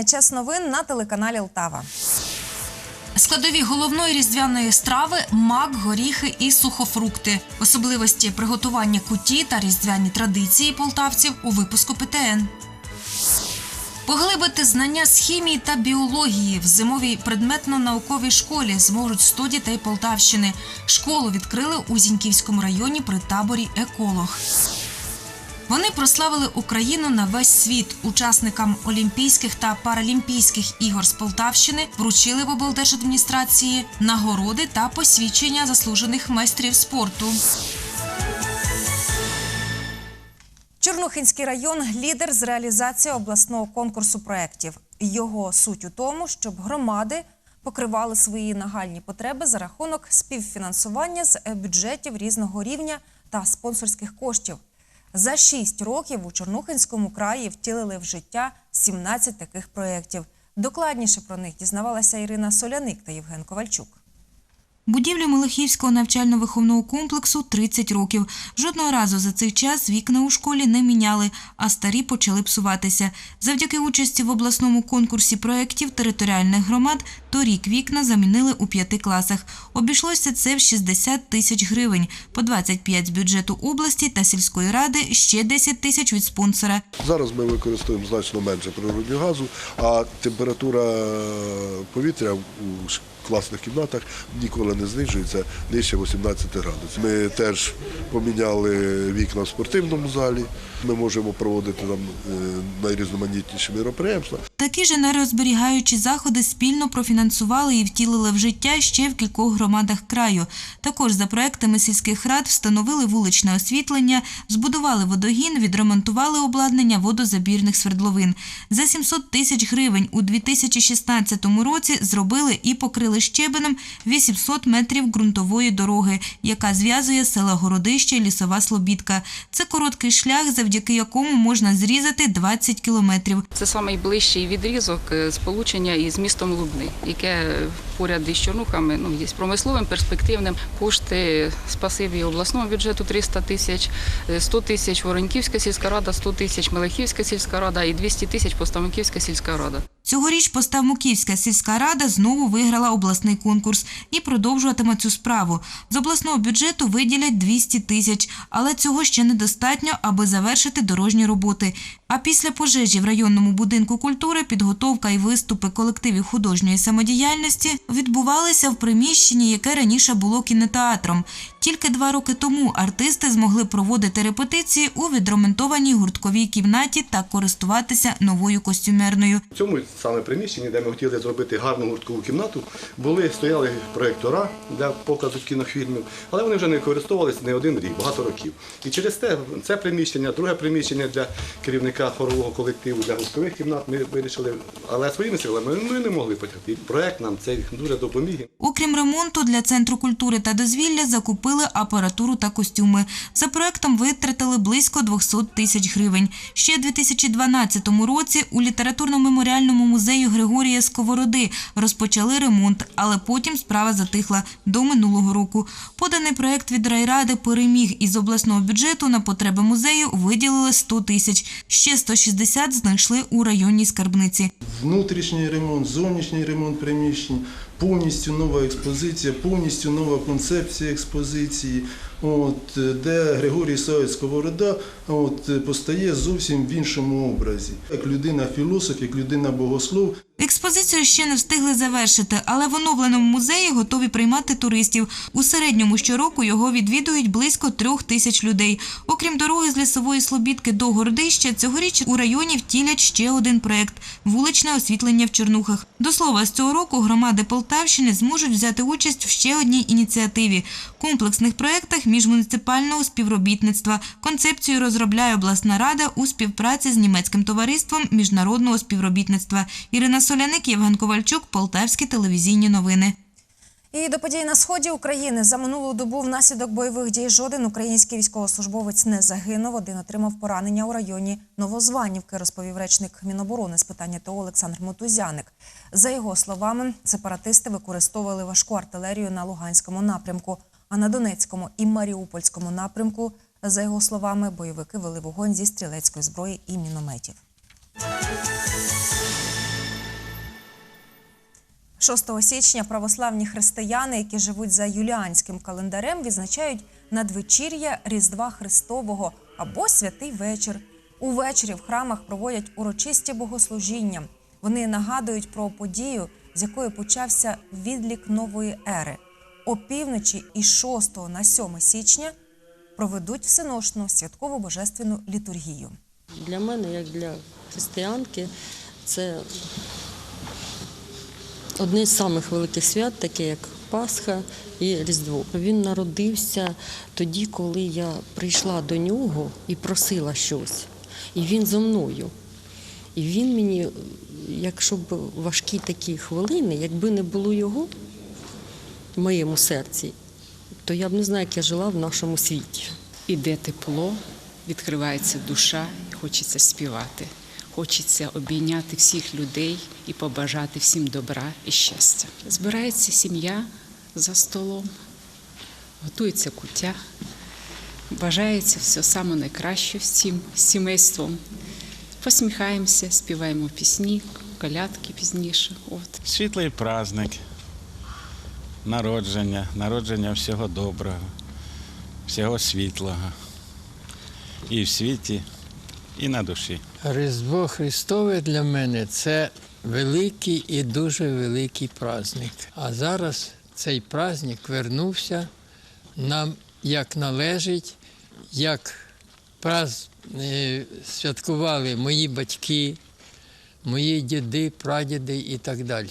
вітання. Час новин на телеканалі Лтава. Складові головної різдвяної страви мак, горіхи і сухофрукти. Особливості приготування куті та різдвяні традиції полтавців у випуску ПТН. Поглибити знання з хімії та біології в зимовій предметно-науковій школі зможуть 100 дітей Полтавщини. Школу відкрили у Зіньківському районі при таборі Еколог. Вони прославили Україну на весь світ. Учасникам Олімпійських та Паралімпійських ігор з Полтавщини вручили в облдержадміністрації нагороди та посвідчення заслужених майстрів спорту. Чорнухинський район лідер з реалізації обласного конкурсу проєктів. Його суть у тому, щоб громади покривали свої нагальні потреби за рахунок співфінансування з бюджетів різного рівня та спонсорських коштів. За шість років у Чорнухинському краї втілили в життя 17 таких проєктів. Докладніше про них дізнавалася Ірина Соляник та Євген Ковальчук. Будівлі Мелихівського навчально-виховного комплексу 30 років. Жодного разу за цей час вікна у школі не міняли, а старі почали псуватися. Завдяки участі в обласному конкурсі проєктів територіальних громад торік вікна замінили у п'яти класах. Обійшлося це в 60 тисяч гривень, по 25 з бюджету області та сільської ради, ще 10 тисяч від спонсора. Зараз ми використовуємо значно менше природнього газу, а температура повітря у класних кімнатах ніколи не знижується нижче 18 градусів. Ми теж поміняли вікна в спортивному залі. Ми можемо проводити там е, найрізноманітніші міроприємства. Такі ж енергозберігаючі заходи спільно профінансували і втілили в життя ще в кількох громадах краю. Також за проектами сільських рад встановили вуличне освітлення, збудували водогін, відремонтували обладнання водозабірних свердловин. За 700 тисяч гривень у 2016 році зробили і покрили щебенем 800 метрів ґрунтової дороги, яка зв'язує села Городище Лісова Слобідка. Це короткий шлях, завдяки якому можна зрізати 20 кілометрів. Це найближчий відрізок е, сполучення із містом Лубни, яке поряд із Чорнухами ну, є промисловим, перспективним. Кошти спасибі обласному бюджету 300 тисяч, е, 100 тисяч Вороньківська сільська рада, 100 тисяч Мелехівська сільська рада і 200 тисяч Поставниківська сільська рада. Цьогоріч Поставмуківська сільська рада знову виграла обласний конкурс і продовжуватиме цю справу. З обласного бюджету виділять 200 тисяч, але цього ще недостатньо, аби завершити дорожні роботи. А після пожежі в районному будинку культури підготовка і виступи колективів художньої самодіяльності відбувалися в приміщенні, яке раніше було кінотеатром. Тільки два роки тому артисти змогли проводити репетиції у відремонтованій гуртковій кімнаті та користуватися новою костюмерною. В цьому саме приміщенні, де ми хотіли зробити гарну гурткову кімнату, були стояли проєктора для показу кінофільмів, але вони вже не використовувалися не один рік, багато років. І через те це приміщення, друге приміщення для керівника хорового колективу, для гурткових кімнат ми вирішили, але своїми силами ми не могли потягти. Проєкт нам цей дуже допоміг. Окрім ремонту, для центру культури та дозвілля закупили апаратуру та костюми. За проектом витратили близько 200 тисяч гривень. Ще у 2012 році у літературно-меморіальному музеї Григорія Сковороди розпочали ремонт, але потім справа затихла до минулого року. Поданий проект від райради переміг із обласного бюджету на потреби музею виділили 100 тисяч. Ще 160 знайшли у районній скарбниці. внутрішній ремонт, зовнішній ремонт приміщень, повністю нова експозиція, повністю нова концепція експозиції, от, де Григорій Савець Сковорода постає зовсім в іншому образі. Як людина-філософ, як людина-богослов, Експозицію ще не встигли завершити, але в оновленому музеї готові приймати туристів. У середньому щороку його відвідують близько трьох тисяч людей. Окрім дороги з лісової слобідки до Гордища, цьогоріч у районі втілять ще один проект вуличне освітлення в Чернухах. До слова, з цього року громади Полтавщини зможуть взяти участь в ще одній ініціативі комплексних проєктах міжмуніципального співробітництва. Концепцію розробляє обласна рада у співпраці з німецьким товариством міжнародного співробітництва. Ірина Соляник, Євген Ковальчук, Полтавські телевізійні новини. І до подій на сході України за минулу добу внаслідок бойових дій жоден український військовослужбовець не загинув. Один отримав поранення у районі Новозванівки, розповів речник Міноборони з питання ТО Олександр Мотузяник. За його словами, сепаратисти використовували важку артилерію на Луганському напрямку, а на Донецькому і Маріупольському напрямку, за його словами, бойовики вели вогонь зі стрілецької зброї і мінометів. 6 січня православні християни, які живуть за юліанським календарем, відзначають надвечір'я Різдва Христового або святий вечір. Увечері в храмах проводять урочисті богослужіння. Вони нагадують про подію, з якої почався відлік нової ери. Опівночі із 6 на 7 січня проведуть всеношну святкову божественну літургію. Для мене, як для християнки, це одне з самих великих свят, таке як Пасха і Різдво. Він народився тоді, коли я прийшла до нього і просила щось. І він зо мною. І він мені, якщо б важкі такі хвилини, якби не було його в моєму серці, то я б не знаю, як я жила в нашому світі. Іде тепло, відкривається душа, хочеться співати. Хочеться обійняти всіх людей і побажати всім добра і щастя. Збирається сім'я за столом, готується куття, бажається все саме найкраще всім сімейством. Посміхаємося, співаємо пісні, колядки пізніше. От. Світлий праздник, народження, народження всього доброго, всього світлого. І в світі, і на душі. Різдво Христове для мене це великий і дуже великий праздник. А зараз цей праздник вернувся нам як належить, як праз... е, святкували мої батьки, мої діди, прадіди і так далі.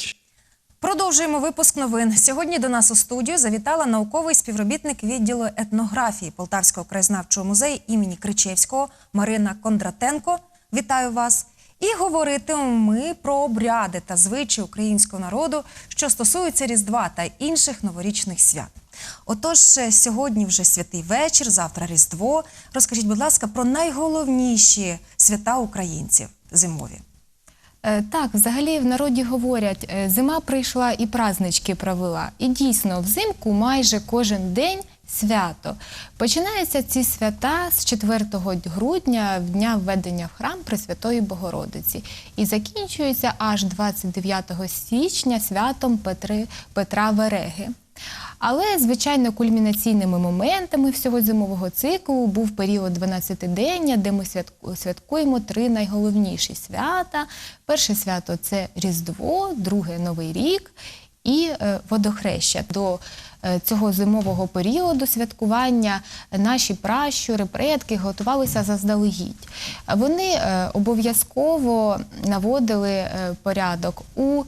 Продовжуємо випуск новин. Сьогодні до нас у студію завітала науковий співробітник відділу етнографії Полтавського краєзнавчого музею імені Кричевського Марина Кондратенко. Вітаю вас! І говоритимемо ми про обряди та звичаї українського народу, що стосуються Різдва та інших новорічних свят. Отож, е, сьогодні вже святий вечір, завтра Різдво. Розкажіть, будь ласка, про найголовніші свята українців зимові. Е, Так, взагалі в народі говорять, е, зима прийшла і празднички провела. І дійсно, взимку майже кожен день свято. Починаються ці свята з 4 грудня, дня введення в храм Пресвятої Богородиці, і закінчуються аж 29 січня святом Петри, Петра Вереги. Але, звичайно, кульмінаційними моментами всього зимового циклу був період 12-дення, де ми святкуємо три найголовніші свята. Перше свято це Різдво, друге Новий рік і е, водохреща. До е, цього зимового періоду святкування наші пращури, предки готувалися заздалегідь. Вони е, обов'язково наводили порядок у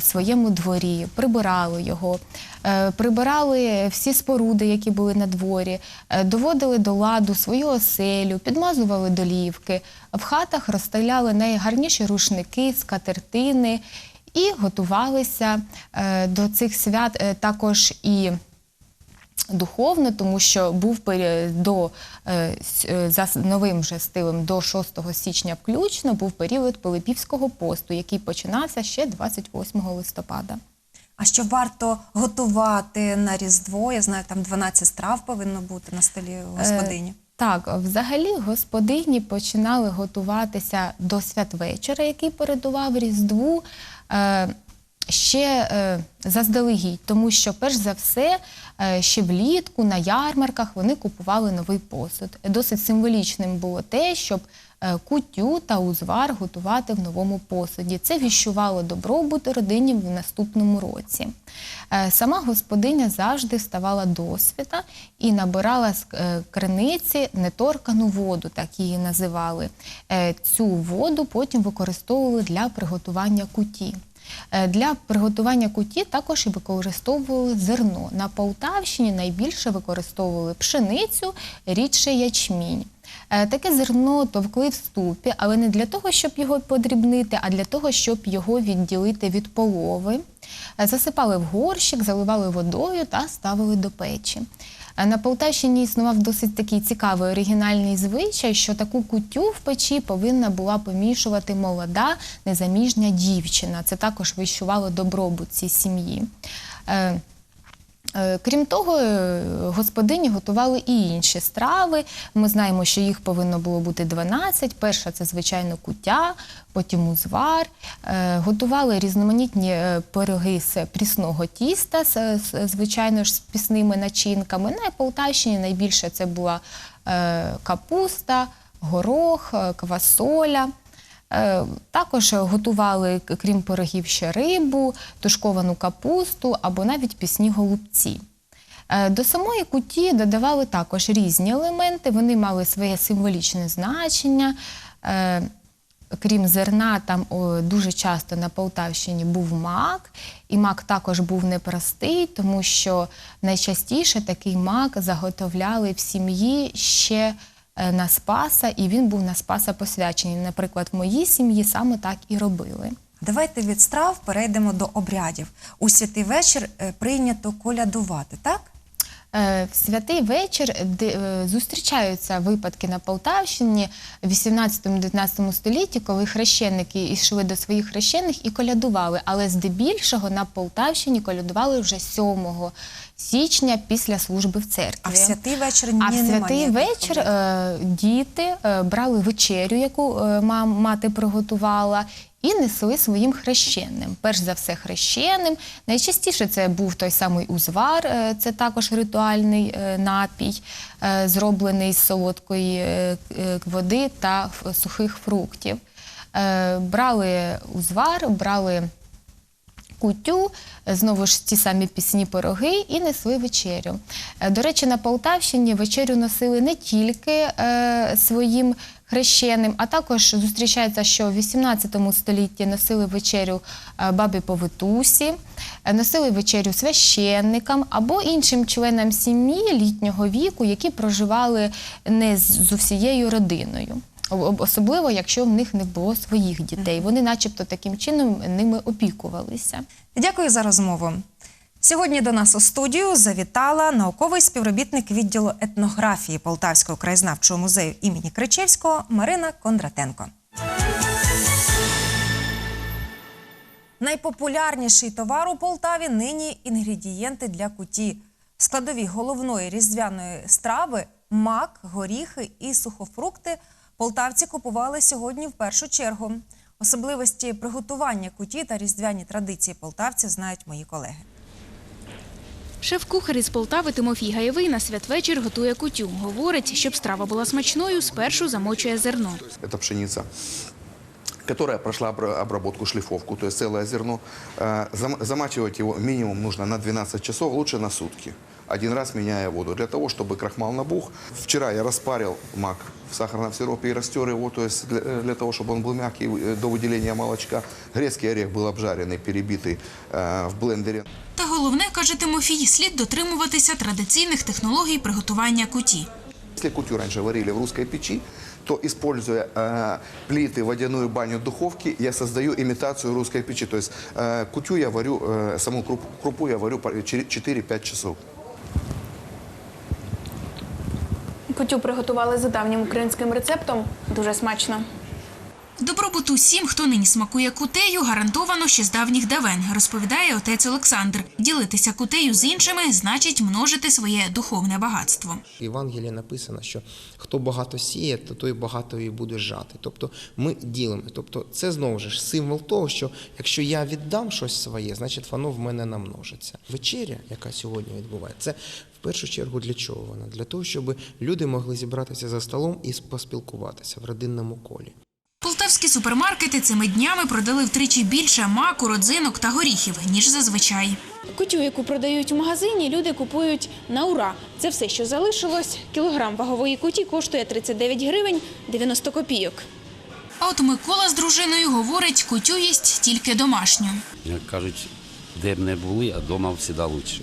своєму дворі, прибирали його, прибирали всі споруди, які були на дворі, доводили до ладу свою оселю, підмазували долівки, в хатах розставляли найгарніші рушники, скатертини і готувалися е, до цих свят е, також і духовно, тому що був період до е, за новим вже стилем до 6 січня включно був період Пилипівського посту, який починався ще 28 листопада. А що варто готувати на Різдво? Я знаю, там 12 страв повинно бути на столі господині. Е, Так, взагалі господині починали готуватися до святвечора, який передував Різдву. Е, Ще е, заздалегідь, тому що перш за все е, ще влітку на ярмарках вони купували новий посуд. Досить символічним було те, щоб е, кутю та узвар готувати в новому посуді. Це віщувало добробут родині в наступному році. Е, Сама господиня завжди вставала до свята і набирала з е, криниці неторкану воду, так її називали. Е, Цю воду потім використовували для приготування куті. Е, Для приготування куті також і використовували зерно. На Полтавщині найбільше використовували пшеницю, рідше ячмінь. Е, Таке зерно товкли в ступі, але не для того, щоб його подрібнити, а для того, щоб його відділити від полови. Е, Засипали в горщик, заливали водою та ставили до печі. Е, На Полтавщині існував досить такий цікавий оригінальний звичай, що таку кутю в печі повинна була помішувати молода незаміжня дівчина. Це також вищувало добробут цій сім'ї. Е, Крім того, е, господині готували і інші страви. Ми знаємо, що їх повинно було бути 12. Перша це, звичайно, куття, потім узвар. Е, Готували різноманітні пироги з прісного тіста, звичайно ж, з пісними начинками. На Полтавщині найбільше це була капуста, горох, квасоля. Е, Також готували, крім пирогів, ще рибу, тушковану капусту або навіть пісні голубці. Е, До самої куті додавали також різні елементи, вони мали своє символічне значення. Е, Крім зерна, там дуже часто на Полтавщині був мак, і мак також був непростий, тому що найчастіше такий мак заготовляли в сім'ї ще на Спаса, і він був на Спаса посвячений. Наприклад, в моїй сім'ї саме так і робили. Давайте від страв перейдемо до обрядів. У святий вечір е, прийнято колядувати, так? Е, В святий вечір е, зустрічаються випадки на Полтавщині в 18-19 столітті, коли хрещеники йшли до своїх хрещених і колядували. Але здебільшого на Полтавщині колядували вже 7 січня після служби в церкві. А в святий вечір ні, А в святий ніяких вечір е, діти брали вечерю, яку мати приготувала, і несли своїм хрещеним. Перш за все, хрещеним. Найчастіше це був той самий узвар, е, це також ритуальний е, напій, е, зроблений з солодкої води та сухих фруктів. Брали узвар, брали кутю, знову ж ті самі пісні пироги і несли вечерю. До речі, на Полтавщині вечерю носили не тільки е, своїм хрещеним, а також зустрічається, що в 18 столітті носили вечерю е, бабі повитусі, е, носили вечерю священникам або іншим членам сім'ї літнього віку, які проживали не з з усією родиною. Особливо, якщо в них не було своїх дітей. Вони, начебто, таким чином ними опікувалися. Дякую за розмову. Сьогодні до нас у студію завітала науковий співробітник відділу етнографії Полтавського краєзнавчого музею імені Кричевського Марина Кондратенко. Найпопулярніший товар у Полтаві нині інгредієнти для куті. Складові головної різдвяної страви мак, горіхи і сухофрукти полтавці купували сьогодні в першу чергу. Особливості приготування куті та різдвяні традиції полтавців знають мої колеги. Шеф-кухар із Полтави Тимофій Гаєвий на святвечір готує кутю. Говорить, щоб страва була смачною, спершу замочує зерно. Це пшениця, прошла обра- обработку, шлифовку, то есть целое зерно. Його Замачивать его минимум нужно на 12 часов, лучше на сутки Один раз меняя воду, для того, чтобы крахмал набух. Вчера я распарил мак в сахарном сиропе и растер его, то есть для, э, для того, чтобы он был мягкий э, до выделения молочка. Грецкий орех был обжаренный, перебитый э, в блендере. Та головне, каже Тимофій, слід дотримуватися традиційних технологій приготування куті. Если кутю раньше варили в русской печи, то, используя э, плиты, водяную баню, духовки, я создаю имитацию русской печи. То есть э, кутю я варю, э, саму круп- крупу я варю по 4-5 часов. Кутю приготували за давнім українським рецептом. Дуже смачно. Добробут усім, хто нині смакує кутею, гарантовано ще з давніх давен, розповідає отець Олександр. Ділитися кутею з іншими значить множити своє духовне багатство. В Євангелії написано, що хто багато сіє, то той багато і буде жати. Тобто ми ділимо. Тобто це знову ж символ того, що якщо я віддам щось своє, значить воно в мене намножиться. Вечеря, яка сьогодні відбувається, це в першу чергу для чого вона? Для того, щоб люди могли зібратися за столом і поспілкуватися в родинному колі. Полтавські супермаркети цими днями продали втричі більше маку, родзинок та горіхів, ніж зазвичай. Кутю, яку продають у магазині, люди купують на ура. Це все, що залишилось. Кілограм вагової куті коштує 39 гривень 90 копійок. А от Микола з дружиною говорить, кутю їсть тільки домашню. Як кажуть, де б не були, а вдома завжди краще.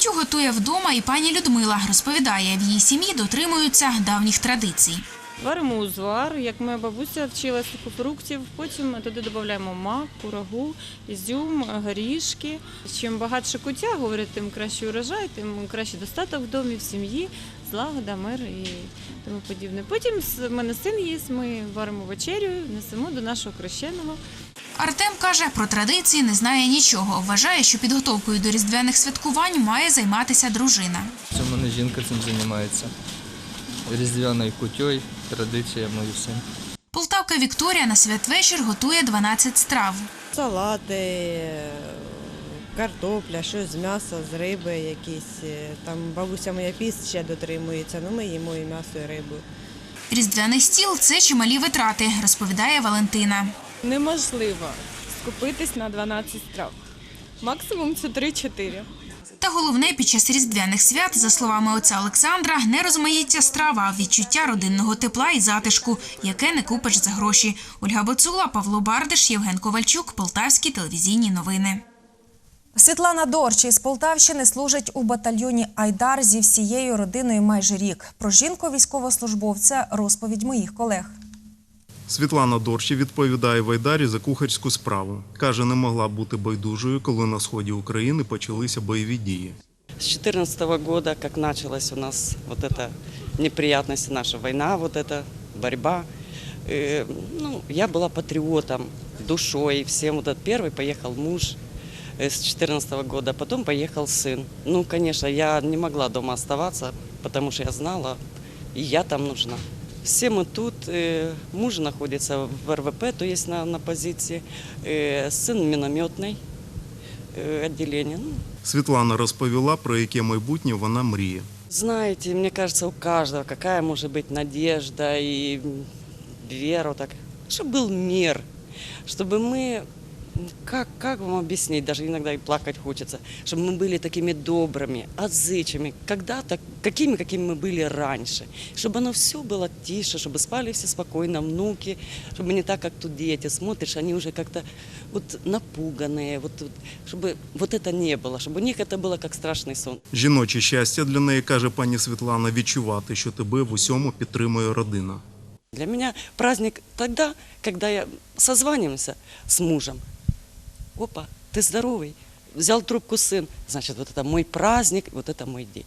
Кутю готує вдома і пані Людмила. Розповідає, в її сім'ї дотримуються давніх традицій. Варимо узвар, як моя бабуся вчила сухофруктів. Потім туди додаємо мак, курагу, ізюм, горішки. Чим багатше куття, говорять, тим краще урожай, тим краще достаток в домі, в сім'ї, злагода, мир і тому подібне. Потім в мене син їсть, ми варимо вечерю, несемо до нашого хрещеного. Артем каже, про традиції не знає нічого. Вважає, що підготовкою до різдвяних святкувань має займатися дружина. Це в мене жінка цим займається. Різдвяною кутьою, традиціями і всім. Полтавка Вікторія на святвечір готує 12 страв. Салати, картопля, щось з м'яса, з риби якісь. е, Там бабуся моя піст ще дотримується, ну ми їмо і м'ясо, і рибу. Різдвяний стіл це чималі витрати, розповідає Валентина. Неможливо скупитись на 12 страв. Максимум це 3-4. Та головне під час різдвяних свят, за словами отця Олександра, не розмаїття страва, а відчуття родинного тепла і затишку, яке не купиш за гроші. Ольга Боцула, Павло Бардиш, Євген Ковальчук, Полтавські телевізійні новини. Світлана Дорчі із Полтавщини служить у батальйоні Айдар зі всією родиною майже рік. Про жінку військовослужбовця розповідь моїх колег. Світлана Дорчі відповідає в Айдарі за кухарську справу. Каже, не могла бути байдужою, коли на сході України почалися бойові дії. С 2014 года, как началась у нас вот эта неприятность, наша война, вот эта борьба, э, ну, я была патриотом, душой, всем. Вот этот первый поехал муж э, с 2014 года, потом поехал сын. Ну, конечно, я не могла дома оставаться, потому что я знала, и я там нужна. Все мы тут, э, муж находится в РВП, то есть на, на позиции, э, сын минометный э, отделение. Ну, Світлана розповіла, про яке майбутнє вона мріє. Знаете, мне кажется, у каждого какая может быть надежда и м, вера, так, чтобы был мир, чтобы мы, м, как, как вам объяснить, даже иногда и плакать хочется, чтобы мы были такими добрыми, отзычами, когда-то, какими, какими мы были раньше, чтобы оно все было тише, чтобы спали все спокойно, внуки, чтобы не так, как тут дети, смотришь, они уже как-то вот напуганные, вот, вот, чтобы вот это не было, чтобы у них это было как страшный сон. Жіноче щастя для неї, каже пані Світлана, відчувати, що тебе в усьому підтримує родина. Для меня праздник тогда, когда я созваниваемся с мужем. Опа, ты здоровый, взял трубку сын, значит, вот это мой праздник, вот это мой день.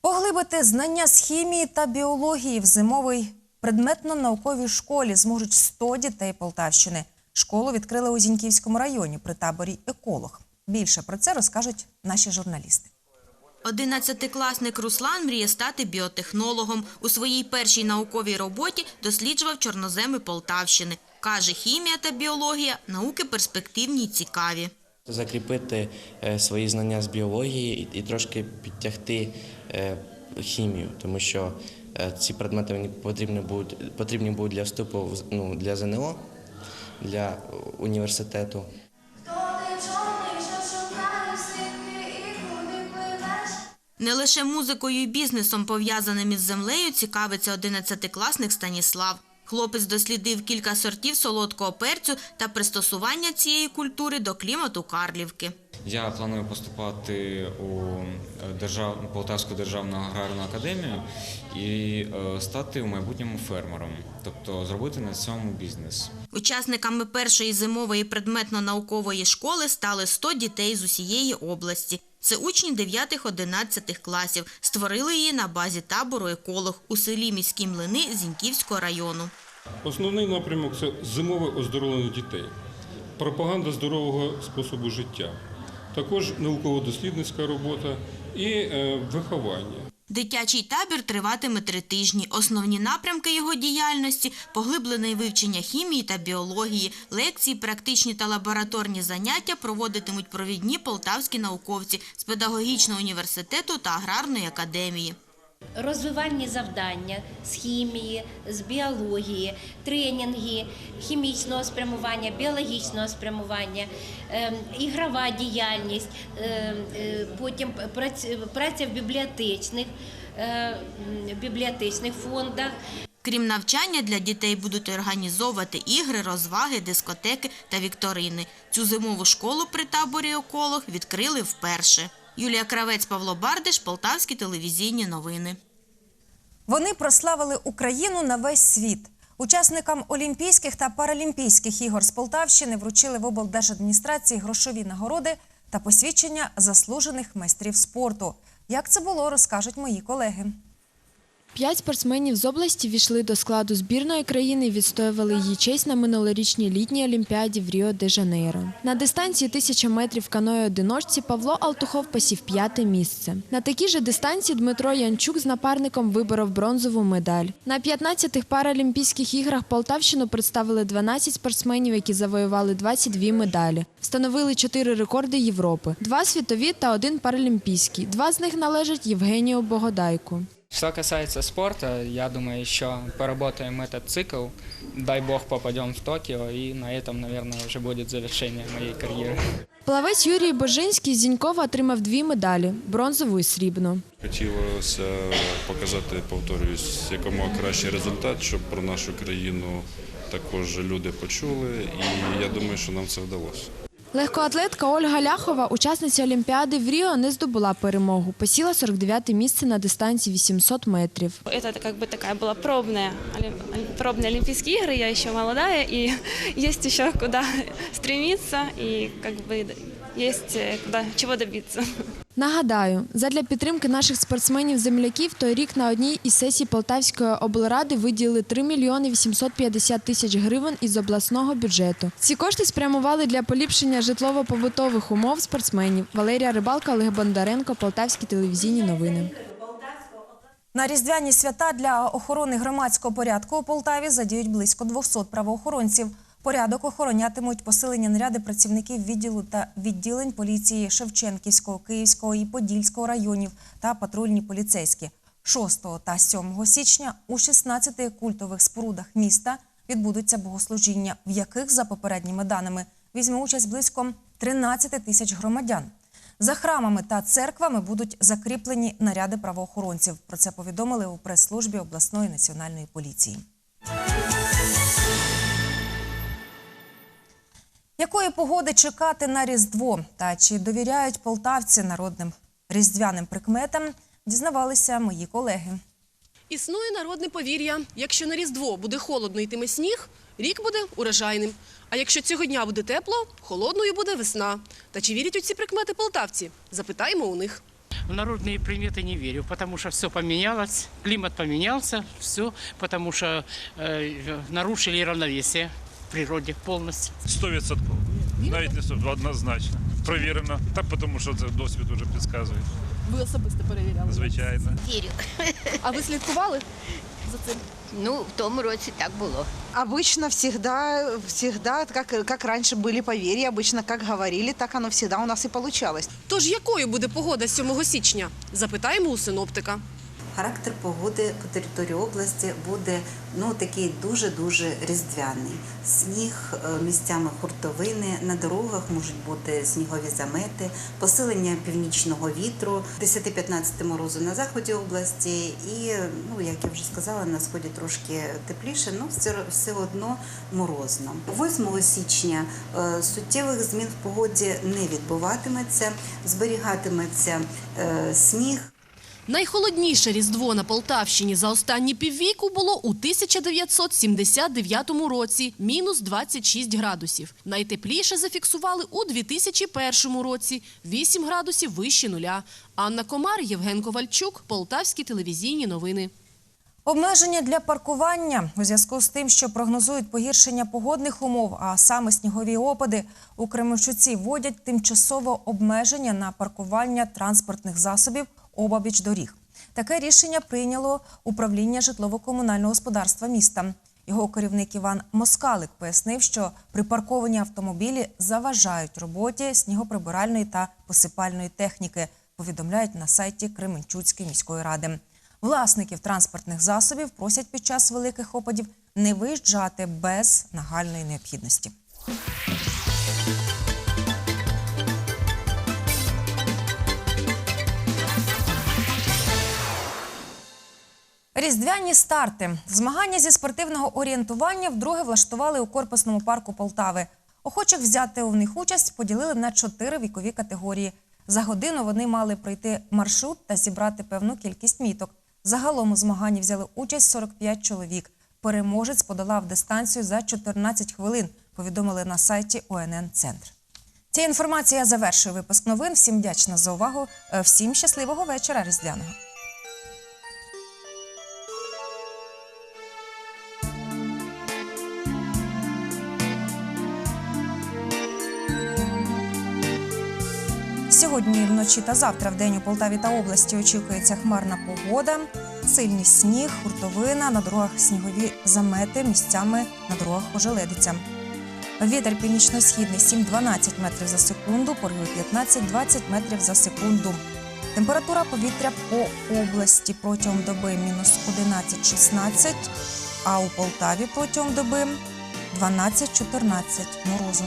Поглибити знання з хімії та біології в зимовій предметно-науковій школі зможуть 100 дітей Полтавщини. Школу відкрили у Зіньківському районі при таборі еколог. Більше про це розкажуть наші журналісти. Одинадцятикласник Руслан мріє стати біотехнологом. У своїй першій науковій роботі досліджував чорноземи Полтавщини. Каже, хімія та біологія – науки перспективні й цікаві. закріпити е, свої знання з біології і, і трошки підтягти е, хімію, тому що е, ці предмети мені потрібні будуть, потрібні будуть для вступу ну, для ЗНО, для університету. Не лише музикою і бізнесом, пов'язаним із землею, цікавиться одинадцятикласник Станіслав. Хлопець дослідив кілька сортів солодкого перцю та пристосування цієї культури до клімату Карлівки. Я планую поступати у держав... Полтавську державну аграрну академію і е, стати у майбутньому фермером, тобто зробити на цьому бізнес. Учасниками першої зимової предметно-наукової школи стали 100 дітей з усієї області. Це учні 9-11 класів. Створили її на базі табору еколог у селі Міські Млини Зіньківського району. Основний напрямок це зимове оздоровлення дітей, пропаганда здорового способу життя, також науково-дослідницька робота і е, виховання. Дитячий табір триватиме три тижні. Основні напрямки його діяльності – поглиблене вивчення хімії та біології, лекції, практичні та лабораторні заняття проводитимуть провідні полтавські науковці з педагогічного університету та аграрної академії. Розвивальні завдання з хімії, з біології, тренінги, хімічного спрямування, біологічного спрямування, ем, ігрова діяльність, ем, е, потім праця в бібліотечних, е, бібліотечних фондах. Крім навчання, для дітей будуть організовувати ігри, розваги, дискотеки та вікторини. Цю зимову школу при таборі еколог відкрили вперше. Юлія Кравець, Павло Бардиш, Полтавські телевізійні новини. Вони прославили Україну на весь світ. Учасникам Олімпійських та Паралімпійських ігор з Полтавщини вручили в облдержадміністрації грошові нагороди та посвідчення заслужених майстрів спорту. Як це було, розкажуть мої колеги. П'ять спортсменів з області війшли до складу збірної країни і відстоювали її честь на минулорічній літній олімпіаді в Ріо-де-Жанейро. На дистанції 1000 метрів каної одиночці Павло Алтухов посів п'яте місце. На такій же дистанції Дмитро Янчук з напарником виборов бронзову медаль. На 15-х паралімпійських іграх Полтавщину представили 12 спортсменів, які завоювали 22 медалі. Встановили 4 рекорди Європи, два світові та один паралімпійський. Два з них належать Євгенію Богодайку. Что касается спорта, я думаю, еще поработаем этот цикл. Дай бог попадем в Токио, и на этом, наверное, уже будет завершение моей карьеры. Плавець Юрій Божинський з Зінькова отримав дві медалі бронзову і срібну. Хотілося показати, повторюсь, якомога кращий результат, щоб про нашу країну також люди почули, і я думаю, що нам це вдалося. Легкоатлетка Ольга Ляхова, учасниця Олімпіади в Ріо, не здобула перемогу. Посіла 49-те місце на дистанції 800 метрів. Это как бы такая была пробная, олим- пробные Олимпийские игры, я еще молодая, и есть еще куда стремиться, и как бы есть э, куда, чего добиться. Нагадаю, задля підтримки наших спортсменів-земляків той рік на одній із сесій Полтавської облради виділили 3 мільйони 850 тисяч гривень із обласного бюджету. Ці кошти спрямували для поліпшення житлово-побутових умов спортсменів. Валерія Рибалка, Олег Бондаренко, Полтавські телевізійні новини. На різдвяні свята для охорони громадського порядку у Полтаві задіють близько 200 правоохоронців. Порядок охоронятимуть посилені наряди працівників відділу та відділень поліції Шевченківського, Київського і Подільського районів та патрульні поліцейські. 6 та 7 січня у 16 культових спорудах міста відбудуться богослужіння, в яких, за попередніми даними, візьме участь близько 13 тисяч громадян. За храмами та церквами будуть закріплені наряди правоохоронців. Про це повідомили у прес-службі обласної національної поліції Якої погоди чекати на Різдво та чи довіряють полтавці народним різдвяним прикметам, дізнавалися мої колеги. Існує народне повір'я: якщо на Різдво буде холодно йтиме сніг, рік буде урожайним. А якщо цього дня буде тепло, холодною буде весна. Та чи вірять у ці прикмети полтавці? Запитаємо у них. В народные приметы не верю, потому что все поменялось, климат поменялся, все, потому что э, нарушили равновесие в природе полностью. Сто відсотків. Навіть не сто, однозначно. Провірено. Так, тому що це досвід вже підказує. Ви особисто перевіряли? Звичайно. Вірю. А ви слідкували за цим? Ну, в тому році так було. Обычно всегда, всегда, как, как раньше были поверья, обычно как говорили, так оно всегда у нас и получалось. Тож якою буде погода 7 січня? Запитаємо у синоптика. Характер погоди по території області буде ну такий дуже дуже різдвяний. Сніг е, місцями хуртовини, на дорогах можуть бути снігові замети, посилення північного вітру, 10-15 морозу на заході області, і ну як я вже сказала, на сході трошки тепліше, але все, все одно морозно. 8 січня е, суттєвих змін в погоді не відбуватиметься, зберігатиметься е, сніг. Найхолодніше Різдво на Полтавщині за останні піввіку було у 1979 році – мінус 26 градусів. Найтепліше зафіксували у 2001 році – 8 градусів вище нуля. Анна Комар, Євген Ковальчук, Полтавські телевізійні новини. Обмеження для паркування у зв'язку з тим, що прогнозують погіршення погодних умов, а саме снігові опади, у Кременчуці вводять тимчасово обмеження на паркування транспортних засобів обабіч доріг. Таке рішення прийняло управління житлово-комунального господарства міста. Його керівник Іван Москалик пояснив, що припарковані автомобілі заважають роботі снігоприбиральної та посипальної техніки. Повідомляють на сайті Кременчуцької міської ради. Власників транспортних засобів просять під час великих опадів не виїжджати без нагальної необхідності. Різдвяні старти. Змагання зі спортивного орієнтування вдруге влаштували у корпусному парку Полтави. Охочих взяти у них участь поділили на чотири вікові категорії. За годину вони мали пройти маршрут та зібрати певну кількість міток. Загалом у змаганні взяли участь 45 чоловік. Переможець подолав дистанцію за 14 хвилин, повідомили на сайті ОНН Центр. Ця інформація завершує випуск новин. Всім вдячна за увагу. Е, Всім щасливого вечора різдвяного. Сьогодні вночі та завтра в день у Полтаві та області очікується хмарна погода, сильний сніг, хуртовина, на дорогах снігові замети, місцями на дорогах ожеледиця. Вітер північно-східний 7-12 метрів за секунду, пориви 15-20 метрів за секунду. Температура повітря по області протягом доби мінус 11-16, а у Полтаві протягом доби 12-14 морозу.